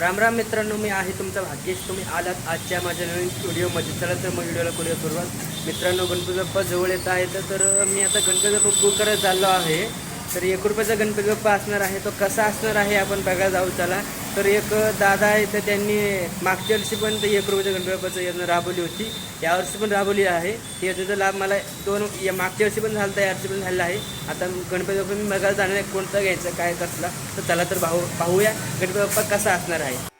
राम राम मित्रांनो मी आहे तुमचा भाग्येश. तुम्ही आलात आजच्या माझ्या नवीन व्हिडिओमध्ये चला तर मग व्हिडिओला करूया सुरुवात. मित्रांनो गणपती बाप्पा जवळ येत आहे तर- मी आता गणपती बाप्पा बुक करायला चाललो आहे. तर एक रुपयाचा गणपती बाप्पा असणार आहे तो कसा असणार आहे आपण बघायला जाऊ चला. तर एक दादा आहे तर त्यांनी मागच्या वर्षी पण ते एक रुपयाच्या गणपती बाप्पाचं योजना राबवली होती. यावर्षी पण राबवली आहे. योजनेचा लाभ मला दोन या मागच्या वर्षी पण झाला होता यावर्षी पण झालेला आहे. आता गणपती बाप्पा मी बघायला जाणार आहे कोणता घ्यायचा काय कसला. तर चला तर पाहू पाहूया गणपती बाप्पा कसा असणार आहे.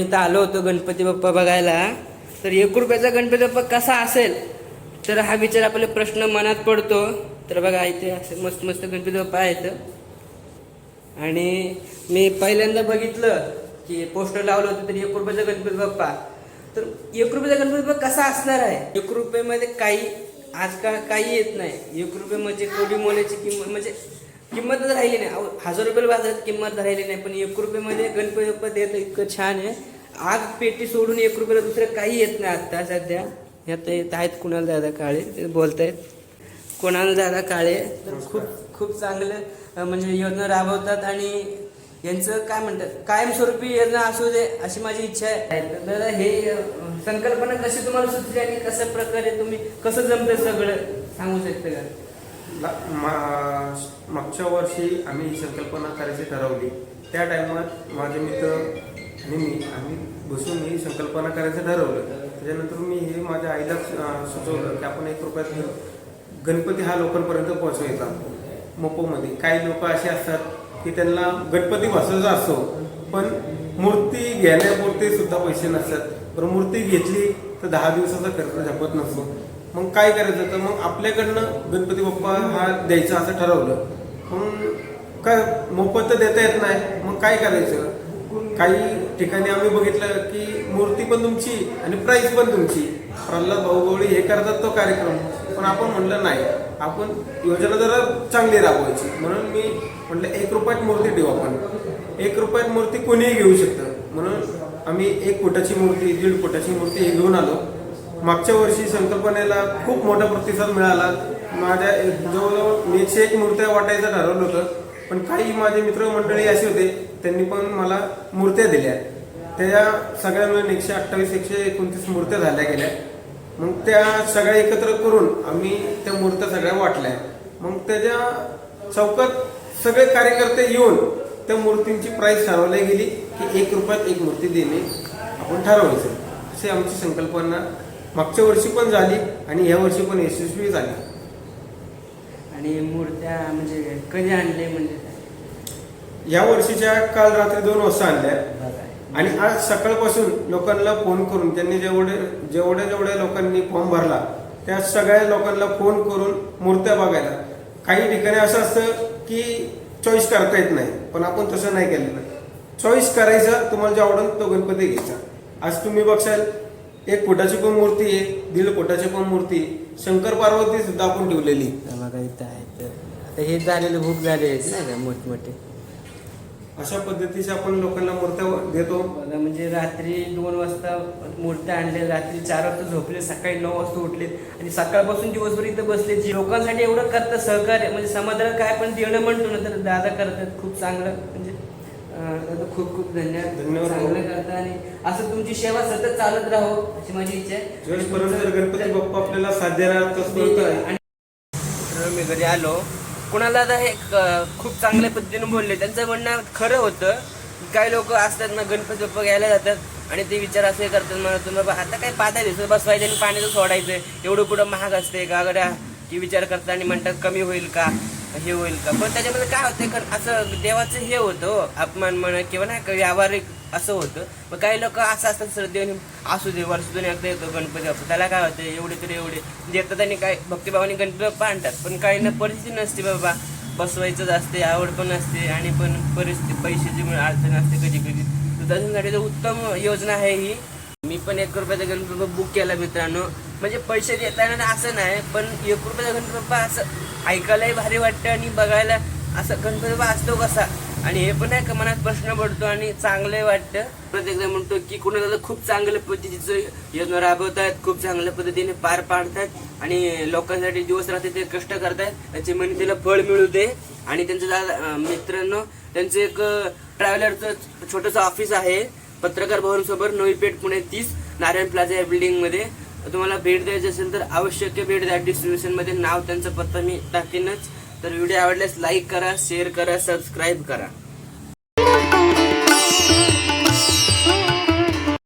मी तर आलो होतो गणपती बाप्पा बघायला. तर एक रुपयाचा गणपती बाप्पा कसा असेल? तर हा विचार आपल्याला प्रश्न मनात पडतो. तर बघा इथे असे मस्त मस्त गणपती बाप्पा आहेत. आणि मी पहिल्यांदा बघितलं की पोस्टर लावलं होतं तर एक रुपयाचा गणपती बाप्पा. तर एक रुपयाचा गणपती बाप्पा कसा असणार आहे? एक रुपयामध्ये काही आजकाल काही येत नाही. एक रुपये म्हणजे कोडी मोल्याची किंमत म्हणजे किंमत राहिली नाही. अहो, हजार रुपयाला बाजारात किंमत राहिली नाही पण एक रुपयामध्ये गणपती बाप्पा देत इतकं छान आहे. आग पेटी सोडून एक रुपयाला दुसरं काही येत नाही आत्ता सध्या. ह्यात येत आहेत कुणाला दादा काळे ते बोलतायत. कोणाला दादा काळे तर खूप खूप चांगलं म्हणजे योजना राबवतात आणि यांचं काय म्हणतात कायमस्वरूपी योजना असू दे अशी माझी इच्छा आहे. दादा हे संकल्पना कशी तुम्हाला सुचली आणि कशा प्रकारे तुम्ही कसं जमतं सगळं? सांगू शकता का? मागच्या वर्षी आम्ही ही संकल्पना करायची ठरवली. त्या टायमात माझे मित्र आणि मी आम्ही बसून ही संकल्पना करायचं ठरवलं. त्याच्यानंतर मी हे माझ्या आईला सुचवलं की आपण एक रुपयात हे गणपती हा लोकांपर्यंत पोहोचवायचा. मोपोमध्ये. काही लोक असे असतात की त्यांना गणपती बसवायचा असतो पण मूर्ती घेण्यापुरते सुद्धा पैसे नसतात. पण मूर्ती घेतली तर दहा दिवसाचा खर्च झपत नसतो. मग काय करायचं? तर मग आपल्याकडनं गणपती बाप्पा हा द्यायचा असं ठरवलं. मग काय मोफत तर देता येत नाही. मग काय करायचं? काही ठिकाणी आम्ही बघितलं की मूर्ती पण तुमची आणि प्राईस पण तुमची. प्रल्हाद भाऊगवळी हे करतात तो कार्यक्रम. पण आपण म्हणलं नाही. आपण योजना जरा चांगली राबवायची. म्हणून मी म्हटलं एक रुपयात मूर्ती ठेवू आपण. एक रुपयात मूर्ती कोणीही घेऊ शकतं. म्हणून आम्ही एक फुटाची मूर्ती दीड फुटाची मूर्ती हे घेऊन आलो. मागच्या वर्षी संकल्पनेला खूप मोठा प्रतिसाद मिळाला. माझ्या एक- जवळजवळ मी एकशे एक मूर्त्या वाटायचं ठरवलं होतं. पण काही माझे मित्रमंडळी असे होते त्यांनी पण मला मूर्त्या दिल्या. त्या सगळ्या मिळून एकशे अठ्ठावीस एकशे एकोणतीस मूर्त्या झाल्या गेल्या. मग त्या सगळ्या एकत्र करून आम्ही त्या मूर्त्या सगळ्या वाटल्या. मग त्याच्या चौकात सगळे कार्यकर्ते येऊन त्या मूर्तींची प्राईस ठरवली गेली की एक रुपयात एक मूर्ती देणे आपण ठरवायचं. अशी आमची संकल्पना मागच्या वर्षी पण झाली आणि या वर्षी पण यशस्वी झाली. आणि मूर्त्या म्हणजे कधी आणले म्हणजे? या वर्षीच्या काल रात्री दोन वाजता आणल्या. आणि आज सकाळपासून लोकांना फोन करून त्यांनी जेवढे जेवढ्या जेवढ्या लोकांनी फॉर्म भरला त्या सगळ्या लोकांना फोन करून मूर्त्या बघायला. काही ठिकाणी असं असतं की चॉईस करता येत नाही पण आपण तसं नाही केलेलं. चॉईस करायचं तुम्हाला जे आवडेल तो गणपती घ्यायचा. आज तुम्ही बघशाल एक फुटाची पण मूर्ती आहे दीड फुटाची पण मूर्ती. शंकर पार्वती सुद्धा आपण ठेवलेली. बघा इथं आता हे झालेले भूक झाले आहेत नाही का मोठमोठे. अशा पद्धतीचे आपण लोकांना मूर्त्या देतो. बघा म्हणजे रात्री दोन वाजता मूर्त्या आणले रात्री चार वाजता झोपले सकाळी नऊ वाजता उठले आणि सकाळपासून दिवसभर इथं बसले. जे लोकांसाठी एवढं करतात सहकार्य म्हणजे समाजाला काय पण देणं म्हणतो ना तर दादा करतात खूप चांगलं. म्हणजे दादा खूप खूप धन्यवाद. धन्यवाद. चांगलं करतात आणि असं तुमची सेवा सतत चालत राहो अशी माझी इच्छा आहे. जोपर्यंत गणपती बाप्पा आपल्याला मित्रांनो, मी घरी आलो. कुणाला आता हे खूप चांगल्या पद्धतीने बोलले त्यांचं म्हणणं खरं होतं. काही लोक असतात ना गणपती बाप्पा घ्यायला जातात आणि ते विचार असे करतात मला तुम्ही बाबा आता काय पादा दिवस बसवायचं आणि पाण्याचं सोडायचं. एवढं कुठं महाग असते का गड्या की विचार करतात आणि म्हणतात कमी होईल का? हे होईल का? पण त्याच्यामध्ये काय होतं कारण असं देवाचं हे होतं अपमान म्हणा किंवा नाही का व्यावहारिक असं होतं. मग काही लोक असं असतात श्रद्धेने असू दे वर्षातून एकदा येतो गणपती बाप्पा. त्याला काय होतं एवढे तरी एवढे. देतात आणि काय भक्तिभावाने गणपती बाप्पा आणतात. पण काही ना परिस्थिती नसते बाबा. बसवायचंच असते आवड पण असते आणि पण परिस्थिती पैशाची अडचण असते कधी कधी. तर त्याच्यासाठी तर उत्तम योजना आहे ही. मी पण एक रुपयाचा गणपती बाप्पा बुक केला मित्रांनो. म्हणजे पैसे देताना असं नाही पण एक रुपयाचा गणपती बाप्पा असं ऐकायलाही भारी वाटतं आणि बघायला असं गणपती असतो कसा. आणि हे पण आहे का मनात प्रश्न पडतो आणि चांगलंही वाटतं. प्रत्येकदा म्हणतो की कुणाला खूप चांगल्या पद्धतीचं योजना राबवत आहेत खूप चांगल्या पद्धतीने पार पाडतात आणि लोकांसाठी दिवस रात्री ते कष्ट करतात. त्याचे म्हणे त्याला फळ मिळू दे आणि त्यांचं दादा मित्रांनो त्यांचं एक ट्रॅव्हलरचं छोटंसं ऑफिस आहे. पत्रकार भवन समोर नवी पेठ पुणे तीस नारायण प्लाझा या बिल्डिंगमध्ये. तुम्हाला भेट द्यायची असेल तर आवश्यक भेट द्या. डिस्क्रिप्शनमध्ये नाव त्यांचा पत्ता मी टाकेनच. तर व्हिडिओ आवडल्यास लाईक करा शेअर करा सबस्क्राईब करा.